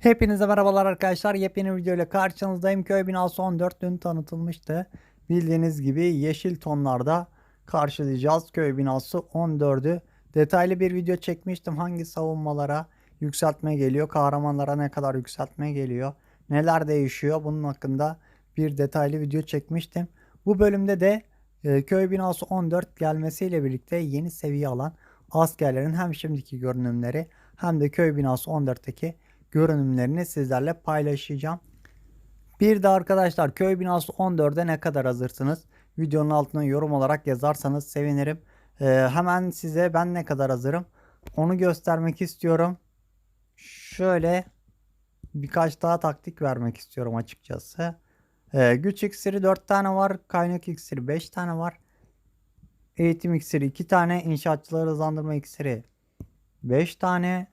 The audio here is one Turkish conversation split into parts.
Hepinize merhabalar arkadaşlar. Yepyeni video ile karşınızdayım. Köy binası 14 dün tanıtılmıştı. Bildiğiniz gibi yeşil tonlarda karşılayacağız. Köy binası 14'ü. Detaylı bir video çekmiştim. Hangi savunmalara yükseltme geliyor? Kahramanlara ne kadar yükseltme geliyor? Neler değişiyor? Bunun hakkında bir detaylı video çekmiştim. Bu bölümde de e, köy binası 14 gelmesiyle birlikte yeni seviye alan askerlerin hem şimdiki görünümleri hem de köy binası 14'teki görünümlerini sizlerle paylaşacağım. Bir de arkadaşlar köy binası 14'e ne kadar hazırsınız? Videonun altına yorum olarak yazarsanız sevinirim. Ee, hemen size ben ne kadar hazırım onu göstermek istiyorum. Şöyle birkaç daha taktik vermek istiyorum açıkçası. Ee, güç iksiri 4 tane var. Kaynak iksiri 5 tane var. Eğitim iksiri 2 tane. İnşaatçıları hızlandırma iksiri 5 tane.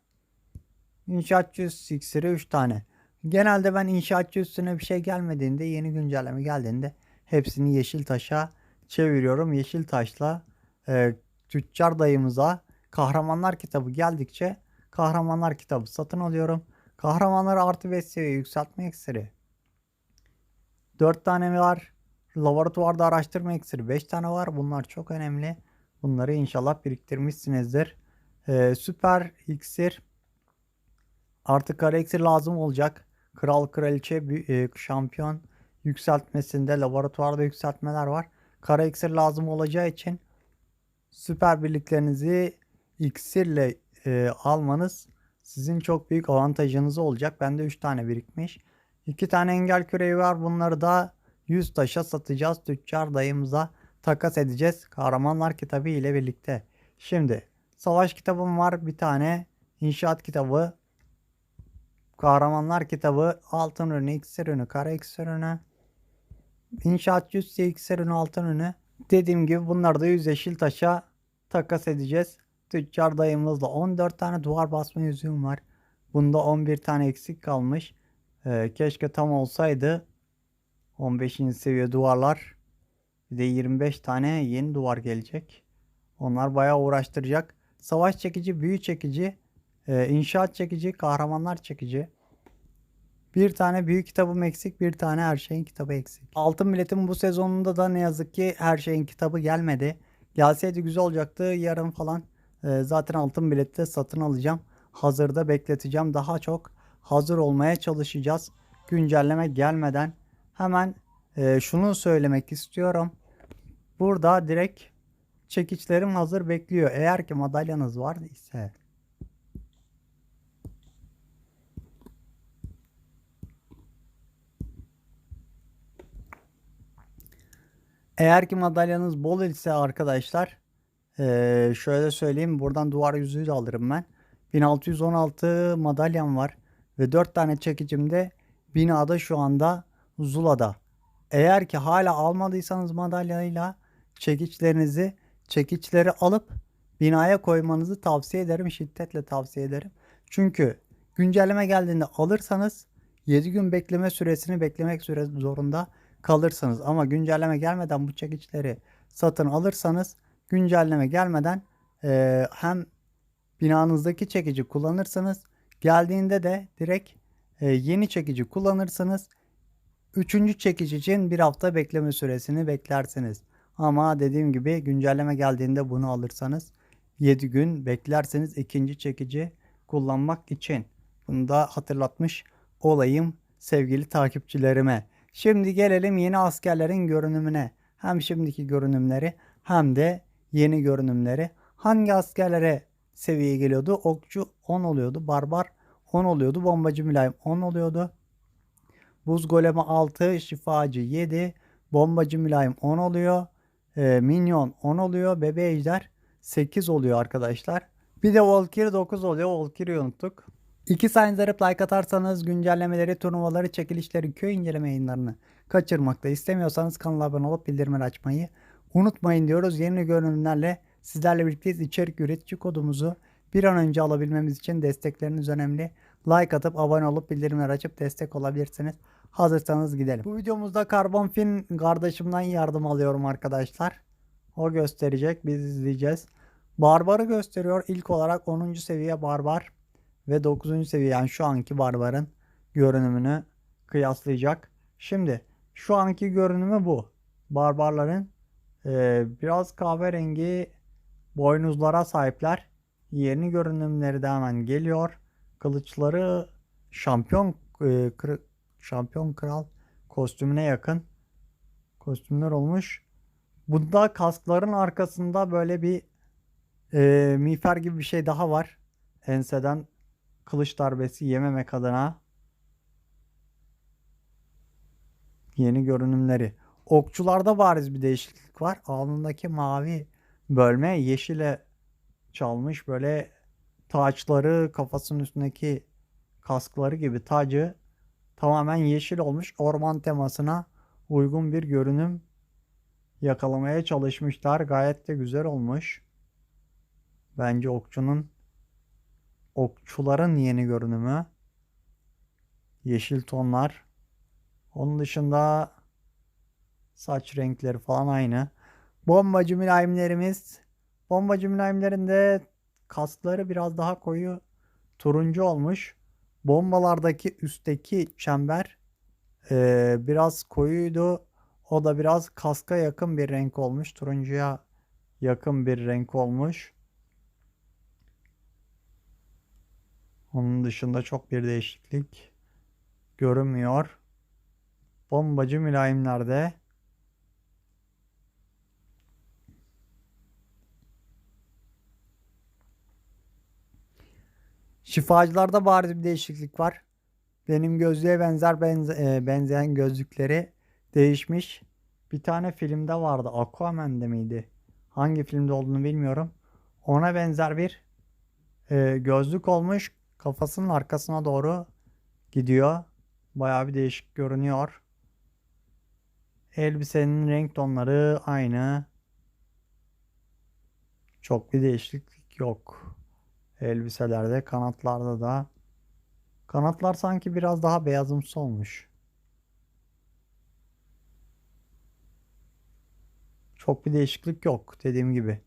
İnşaatçı üst iksiri 3 tane. Genelde ben inşaatçı üstüne bir şey gelmediğinde yeni güncelleme geldiğinde hepsini yeşil taşa çeviriyorum. Yeşil taşla e, tüccar dayımıza kahramanlar kitabı geldikçe kahramanlar kitabı satın alıyorum. Kahramanları artı 5 seviye yükseltme iksiri 4 tane var. Laboratuvarda araştırma iksiri 5 tane var. Bunlar çok önemli. Bunları inşallah biriktirmişsinizdir. Ee, süper iksir artık kara iksir lazım olacak. Kral kraliçe e, şampiyon yükseltmesinde laboratuvarda yükseltmeler var. Kara iksir lazım olacağı için süper birliklerinizi iksirle e, almanız sizin çok büyük avantajınız olacak. Bende 3 tane birikmiş. 2 tane engel küreği var. Bunları da 100 taşa satacağız. Tüccar dayımıza takas edeceğiz. Kahramanlar kitabı ile birlikte. Şimdi savaş kitabım var. Bir tane inşaat kitabı. Kahramanlar kitabı. Altın ürünü, iksir ürünü, kara iksir ürünü. İnşaatçı iksir ürünü, altın ürünü. Dediğim gibi bunları da 100 yeşil taşa takas edeceğiz. Tüccar dayımızla 14 tane duvar basma yüzüğüm var. Bunda 11 tane eksik kalmış. Ee, keşke tam olsaydı. 15. seviye duvarlar. Bir de 25 tane yeni duvar gelecek. Onlar bayağı uğraştıracak. Savaş çekici, büyü çekici, e, inşaat çekici, kahramanlar çekici. Bir tane büyük kitabım eksik, bir tane her şeyin kitabı eksik. Altın biletim bu sezonunda da ne yazık ki her şeyin kitabı gelmedi. Gelseydi güzel olacaktı. Yarın falan e, zaten altın bileti satın alacağım. Hazırda bekleteceğim. Daha çok hazır olmaya çalışacağız. Güncelleme gelmeden hemen e, şunu söylemek istiyorum. Burada direkt çekiçlerim hazır bekliyor. Eğer ki madalyanız var ise Eğer ki madalyanız bol ise arkadaşlar şöyle söyleyeyim buradan duvar yüzüğü de alırım ben. 1616 madalyam var ve 4 tane çekicim de binada şu anda Zula'da. Eğer ki hala almadıysanız madalyayla çekiçlerinizi çekiçleri alıp binaya koymanızı tavsiye ederim. Şiddetle tavsiye ederim. Çünkü güncelleme geldiğinde alırsanız 7 gün bekleme süresini beklemek zorunda kalırsınız. Ama güncelleme gelmeden bu çekiçleri satın alırsanız güncelleme gelmeden eee, hem binanızdaki çekici kullanırsınız. Geldiğinde de direkt e, yeni çekici kullanırsınız. Üçüncü çekici için bir hafta bekleme süresini beklersiniz. Ama dediğim gibi güncelleme geldiğinde bunu alırsanız 7 gün beklersiniz ikinci çekici kullanmak için. Bunu da hatırlatmış olayım sevgili takipçilerime. Şimdi gelelim yeni askerlerin görünümüne. Hem şimdiki görünümleri hem de yeni görünümleri. Hangi askerlere seviye geliyordu? Okçu 10 oluyordu. Barbar 10 oluyordu. Bombacı mülayim 10 oluyordu. Buz golemi 6, şifacı 7, bombacı mülayim 10 oluyor. Ee, minyon 10 oluyor. Bebe ejder 8 oluyor arkadaşlar. Bir de Valkyrie 9 oluyor. Valkyrie'yi unuttuk. İki sayınızları like atarsanız güncellemeleri, turnuvaları, çekilişleri, köy inceleme yayınlarını kaçırmakta istemiyorsanız kanala abone olup bildirimleri açmayı unutmayın diyoruz. Yeni görünümlerle sizlerle birlikteyiz. İçerik üretici kodumuzu bir an önce alabilmemiz için destekleriniz önemli. Like atıp abone olup bildirimleri açıp destek olabilirsiniz. Hazırsanız gidelim. Bu videomuzda Karbon Fin kardeşimden yardım alıyorum arkadaşlar. O gösterecek. Biz izleyeceğiz. Barbar'ı gösteriyor. İlk olarak 10. seviye Barbar ve 9. seviye yani şu anki Barbar'ın görünümünü kıyaslayacak. Şimdi şu anki görünümü bu. Barbarların e, biraz kahverengi boynuzlara sahipler. Yeni görünümleri de hemen geliyor. Kılıçları şampiyon e, kır- şampiyon kral kostümüne yakın kostümler olmuş. Bunda kaskların arkasında böyle bir e, miğfer gibi bir şey daha var. Enseden kılıç darbesi yememek adına yeni görünümleri. Okçularda bariz bir değişiklik var. Alnındaki mavi bölme yeşile çalmış. Böyle taçları kafasının üstündeki kaskları gibi tacı tamamen yeşil olmuş. Orman temasına uygun bir görünüm yakalamaya çalışmışlar. Gayet de güzel olmuş. Bence okçunun okçuların yeni görünümü yeşil tonlar. Onun dışında saç renkleri falan aynı. Bombacı mülayimlerimiz bombacı mülayimlerinde kaskları biraz daha koyu turuncu olmuş. Bombalardaki üstteki çember eee, biraz koyuydu. O da biraz kaska yakın bir renk olmuş. Turuncuya yakın bir renk olmuş. Onun dışında çok bir değişiklik görünmüyor. Bombacı mülayimlerde şifacılarda bariz bir değişiklik var. Benim gözlüğe benzer benze- e, benzeyen gözlükleri değişmiş. Bir tane filmde vardı. Aquaman'de miydi? Hangi filmde olduğunu bilmiyorum. Ona benzer bir e, gözlük olmuş. Kafasının arkasına doğru gidiyor. Bayağı bir değişik görünüyor. Elbisenin renk tonları aynı. Çok bir değişiklik yok. Elbiselerde, kanatlarda da. Kanatlar sanki biraz daha beyazımsı olmuş. Çok bir değişiklik yok dediğim gibi.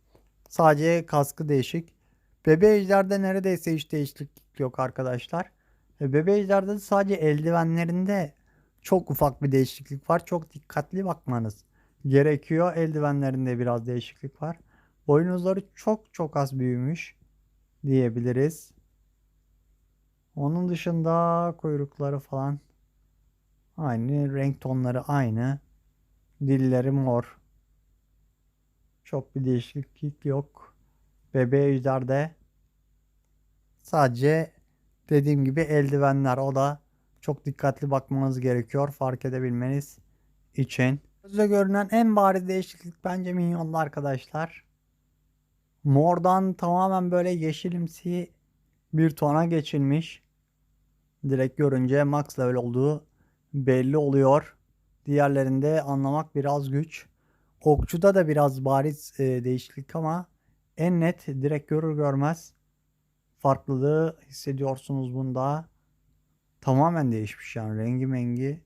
Sadece kaskı değişik. Bebe ejderde neredeyse hiç değişiklik yok arkadaşlar. E, Bebe ejderde de sadece eldivenlerinde çok ufak bir değişiklik var. Çok dikkatli bakmanız gerekiyor. Eldivenlerinde biraz değişiklik var. Boynuzları çok çok az büyümüş diyebiliriz. Onun dışında kuyrukları falan aynı. Renk tonları aynı. Dilleri mor. Çok bir değişiklik yok. Bebe ejderde sadece dediğim gibi eldivenler. O da çok dikkatli bakmanız gerekiyor fark edebilmeniz için. Gözle görünen en bariz değişiklik bence minyonlu arkadaşlar. Mordan tamamen böyle yeşilimsi bir tona geçilmiş. Direkt görünce max level olduğu belli oluyor. Diğerlerinde anlamak biraz güç. Okçuda da biraz bariz e, değişiklik ama en net direkt görür görmez farklılığı hissediyorsunuz bunda. Tamamen değişmiş yani rengi mengi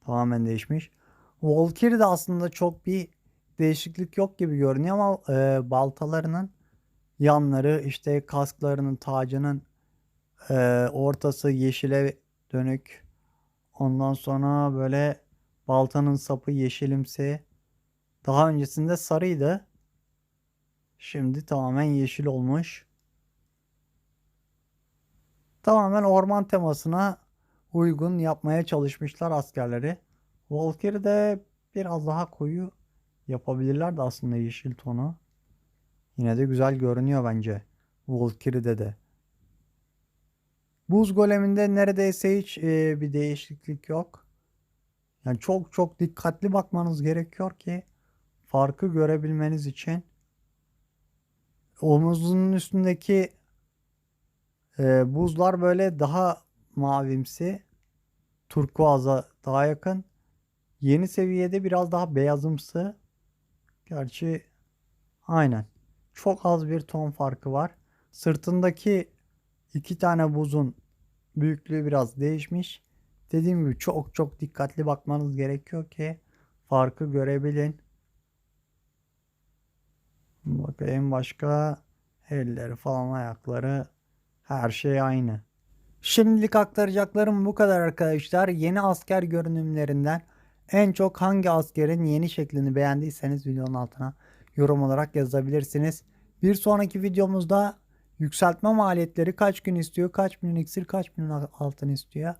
tamamen değişmiş. Valkyrie de aslında çok bir değişiklik yok gibi görünüyor ama e, baltalarının yanları işte kasklarının tacının e, ortası yeşile dönük. Ondan sonra böyle baltanın sapı yeşilimsi. Daha öncesinde sarıydı. Şimdi tamamen yeşil olmuş. Tamamen orman temasına uygun yapmaya çalışmışlar askerleri. Valkyrie de biraz daha koyu yapabilirlerdi aslında yeşil tonu. Yine de güzel görünüyor bence. Valkyrie'de de. Buz goleminde neredeyse hiç e, bir değişiklik yok. Yani çok çok dikkatli bakmanız gerekiyor ki farkı görebilmeniz için. Omuzunun üstündeki e, buzlar böyle daha mavimsi. Turkuaza daha yakın. Yeni seviyede biraz daha beyazımsı. Gerçi aynen. Çok az bir ton farkı var. Sırtındaki iki tane buzun büyüklüğü biraz değişmiş. Dediğim gibi çok çok dikkatli bakmanız gerekiyor ki farkı görebilin. Bakayım başka elleri falan ayakları her şey aynı. Şimdilik aktaracaklarım bu kadar arkadaşlar. Yeni asker görünümlerinden en çok hangi askerin yeni şeklini beğendiyseniz videonun altına yorum olarak yazabilirsiniz. Bir sonraki videomuzda yükseltme maliyetleri kaç gün istiyor, kaç bin iksir, kaç bin altın istiyor.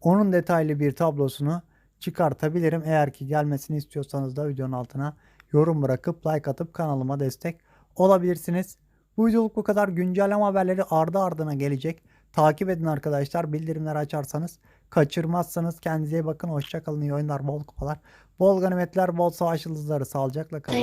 Onun detaylı bir tablosunu çıkartabilirim. Eğer ki gelmesini istiyorsanız da videonun altına yorum bırakıp like atıp kanalıma destek olabilirsiniz. Bu videoluk bu kadar. Güncelleme haberleri ardı ardına gelecek. Takip edin arkadaşlar. Bildirimleri açarsanız kaçırmazsanız kendinize iyi bakın. Hoşçakalın. İyi oyunlar, bol kupalar, bol ganimetler, bol savaş yıldızları. Sağlıcakla kalın.